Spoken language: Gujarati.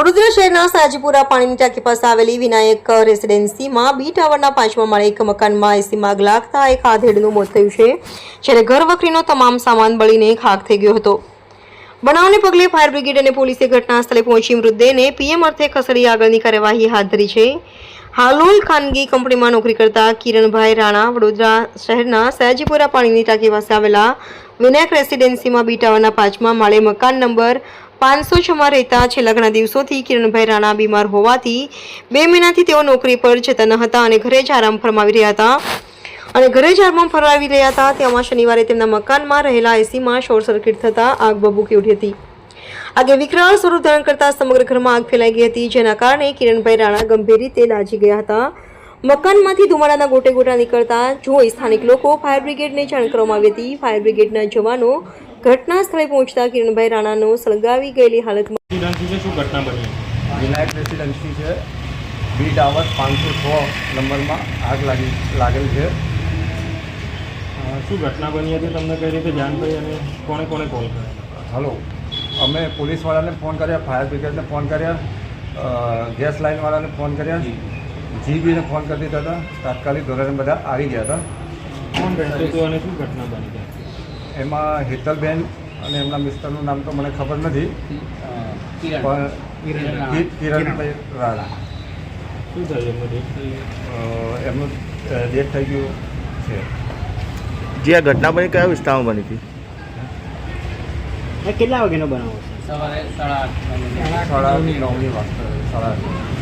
વડોદરા શહેરના સાજીપુરા પાણીની ટાંકી પાસે આવેલી વિનાયક રેસિડેન્સીમાં બી ટાવરના પાંચમા માળે એક મકાનમાં એસીમાં આગ લાગતા એક આધેડનું મોત થયું છે, જ્યારે ઘર વખરીનો તમામ સામાન બળીને ખાક થઈ ગયો હતો. બનાવને પગલે ફાયર બ્રિગેડ અને પોલીસે ઘટના સ્થળે પહોંચી મૃતદેહને પીએમ અર્થે ખસેડી આગળની કાર્યવાહી હાથ ધરી છે. હાલોલ ખાનગી કંપનીમાં નોકરી કરતા કિરણભાઈ રાણા વડોદરા શહેરના સયાજીપુરા પાણીની ટાંકી પાસે આવેલા વિનાયક રેસિડેન્સીમાં બીટાવાના પાંચમા માળે મકાન નંબર પાંચસો છમાં રહેતા છેલ્લા ઘણા દિવસોથી કિરણભાઈ રાણા બીમાર હોવાથી બે મહિનાથી તેઓ નોકરી પર જતા ન હતા અને ઘરે જ આરામ ફરમાવી રહ્યા હતા. અને ઘરે જ આરામ ફરમાવી રહ્યા હતા. તેમાં શનિવારે તેમના મકાનમાં રહેલા એસીમાં શોર્ટ સર્કિટ થતાં આગ ભભૂકી ઉઠી હતી. આગે વિકરાળ સ્વરૂપ ધારણ કરતા સમગ્ર ઘરમાં આગ ફેલાઈ ગઈ હતી જેના કારણે કિરણભાઈ રાણા ગંભીર રીતે દાજી ગયા હતા. મકાનમાંથી ધુમાડાના ગોટે ગોટા નીકળતા જોઈ સ્થાનિક લોકો ફાયર બ્રિગેડને જાણ કરવામાં આવી હતી. ફાયર બ્રિગેડના જવાનો ઘટના સ્થળે પહોંચતા કિરણભાઈ રાણાનો સળગાવી ગયેલી હાલતમાં શું ઘટના બની? વિનાયક રેસિડેન્સી છે બી ટાવર પાંચસો છ નંબરમાં આગ લાગી લાગેલ છે. શું ઘટના બની હતી? તમને કઈ રીતે જાણ થઈ અને કોણે કોણે કોલ કર્યો? હલો. અમે પોલીસવાળાને ફોન કર્યા ફાયર બ્રિગેડને ફોન કર્યા ગેસ લાઇનવાળાને ફોન કર્યા. જીબીને ફોન કરી દીધા હતા. તાત્કાલિક ધોરણે બધા આવી ગયા હતા. અને શું ઘટના બની હતી એમાં હેતલબેન અને એમના મિસ્ટરનું નામ તો મને ખબર નથી. પણ કિરણભાઈ રાણા. શું થયું? એમનું ડેથ થઈ ગયું છે. જે આ ઘટના બની કયા વિસ્તારમાં બની હતી? કેટલા વાગ્યાનો બનાવો છે સાડા નવની વાત કરે સાડા આઠ.